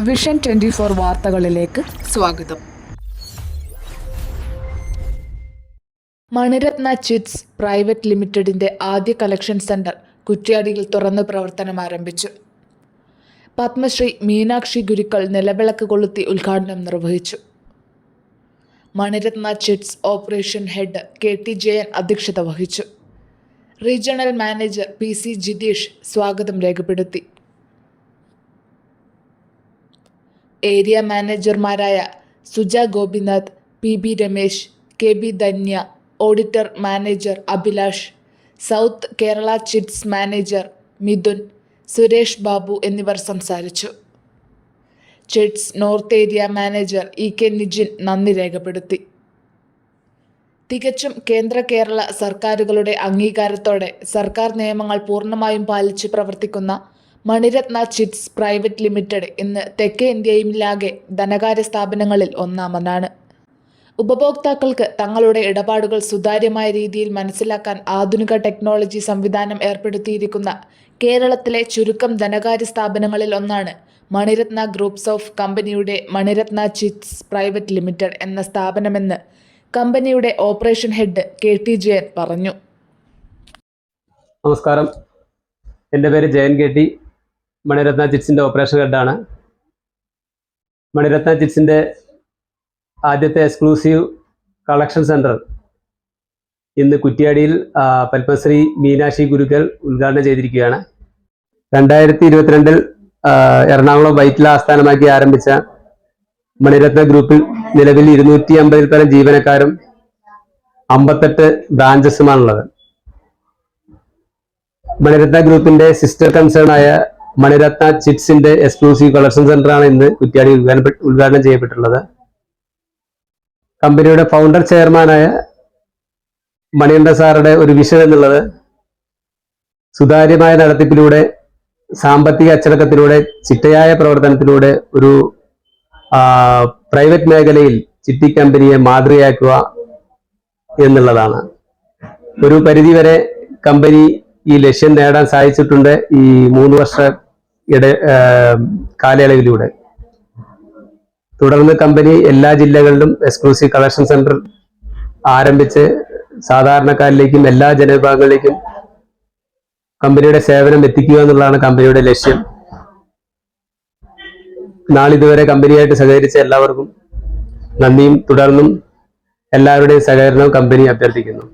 Vision twenty four വാർത്തകളിലേക്ക് സ്വാഗതം. മണിരത്ന chits private ലിമിറ്റഡിന്റെ ആദ്യ കളക്ഷൻ സെന്റർ കുറ്റ്യാടിയിൽ തുറന്ന് പ്രവർത്തനം ആരംഭിച്ചു. പത്മശ്രീ മീനാക്ഷി ഗുരുക്കൾ നിലവിളക്ക് കൊളുത്തി ഉദ്ഘാടനം നിർവഹിച്ചു. Manirathna chits operation head K T Jayan അധ്യക്ഷത വഹിച്ചു. Regional manager P C Jitheesh സ്വാഗതം രേഖപ്പെടുത്തി. Area മാനേജർമാരായ Suja Gopinath P B Ramesh K B Dhanya auditor manager Abhilash south Kerala chits manager Mithun Suresh Babu എന്നിവർ സംസാരിച്ചു. Chits north area manager E K Nijin നന്ദി രേഖപ്പെടുത്തി. തികച്ചും കേന്ദ്ര കേരള സർക്കാരുകളുടെ അംഗീകാരത്തോടെ സർക്കാർ നിയമങ്ങൾ പൂർണമായും പാലിച്ച് പ്രവർത്തിക്കുന്ന മണിരത്ന ചിറ്റ്സ് പ്രൈവറ്റ് ലിമിറ്റഡ് ഇന്ന് തെക്കേ ഇന്ത്യയിലാകെ ധനകാര്യ സ്ഥാപനങ്ങളിൽ ഒന്നാമതാണ് ഉപഭോക്താക്കൾക്ക് തങ്ങളുടെ ഇടപാടുകൾ സുതാര്യമായ രീതിയിൽ മനസ്സിലാക്കാൻ ആധുനിക ടെക്നോളജി സംവിധാനം ഏർപ്പെടുത്തിയിരിക്കുന്ന കേരളത്തിലെ ചുരുക്കം ധനകാര്യ സ്ഥാപനങ്ങളിൽ ഒന്നാണ് മണിരത്ന ഗ്രൂപ്പ്സ് ഓഫ് കമ്പനിയുടെ മണിരത്ന ചിറ്റ്സ് പ്രൈവറ്റ് ലിമിറ്റഡ് എന്ന സ്ഥാപനമെന്ന് കമ്പനിയുടെ operation head K T Jayan പറഞ്ഞു. നമസ്കാരം. എന്റെ പേര് ജയൻ കെ ടി. മണിരത്ന ചിറ്റ്സിന്റെ ഓപ്പറേഷൻ ഹെഡാണ് മണിരത്ന ചിറ്റ്സിന്റെ ആദ്യത്തെ എക്സ്ക്ലൂസീവ് കളക്ഷൻ സെന്റർ ഇന്ന് കുറ്റ്യാടിയിൽ പത്മശ്രീ മീനാക്ഷി ഗുരുക്കൾ ഉദ്ഘാടനം ചെയ്തിരിക്കുകയാണ്. രണ്ടായിരത്തി ഇരുപത്തിരണ്ടിൽ എറണാകുളം വൈറ്റില ആസ്ഥാനമാക്കി ആരംഭിച്ച മണിരത്ന ഗ്രൂപ്പിൽ നിലവിൽ ഇരുന്നൂറ്റി അമ്പതിൽ പരം ജീവനക്കാരും അമ്പത്തെട്ട് ബ്രാഞ്ചസുമാണുള്ളത് മണിരത്ന ഗ്രൂപ്പിന്റെ സിസ്റ്റർ കൺസേൺ ആയ മണിരത്ന ചിറ്റ്സിന്റെ എക്സ്ക്ലൂസീവ് കളക്ഷൻ സെന്ററാണ് ഇന്ന് കുറ്റ്യാടി ഉദ്ഘാടനം ചെയ്യപ്പെട്ടിട്ടുള്ളത്. കമ്പനിയുടെ ഫൗണ്ടർ ചെയർമാനായ മണികണ്ഠ സാറുടെ ഒരു വിഷൻ എന്നുള്ളത് സുതാര്യമായ നടത്തിപ്പിലൂടെ സാമ്പത്തിക അച്ചടക്കത്തിലൂടെ ചിട്ടയായ പ്രവർത്തനത്തിലൂടെ ഒരു പ്രൈവറ്റ് മേഖലയിൽ ചിട്ടി കമ്പനിയെ മാതൃകയാക്കുക എന്നുള്ളതാണ്. ഒരു പരിധിവരെ കമ്പനി ഈ ലക്ഷ്യം നേടാൻ സാധിച്ചിട്ടുണ്ട്. ഈ മൂന്ന് വർഷ ഇട കാലയളവിലൂടെ. തുടർന്ന് കമ്പനി എല്ലാ ജില്ലകളിലും എക്സ്ക്ലൂസീവ് കളക്ഷൻ സെന്റർ ആരംഭിച്ച് സാധാരണക്കാരിലേക്കും എല്ലാ ജനവിഭാഗങ്ങളിലേക്കും കമ്പനിയുടെ സേവനം എത്തിക്കുക എന്നുള്ളതാണ് കമ്പനിയുടെ ലക്ഷ്യം. നാളിതുവരെ കമ്പനിയായിട്ട് സഹകരിച്ച എല്ലാവർക്കും നന്ദിയും. തുടർന്നും എല്ലാവരുടെയും സഹകരണവും കമ്പനി അഭ്യർത്ഥിക്കുന്നു.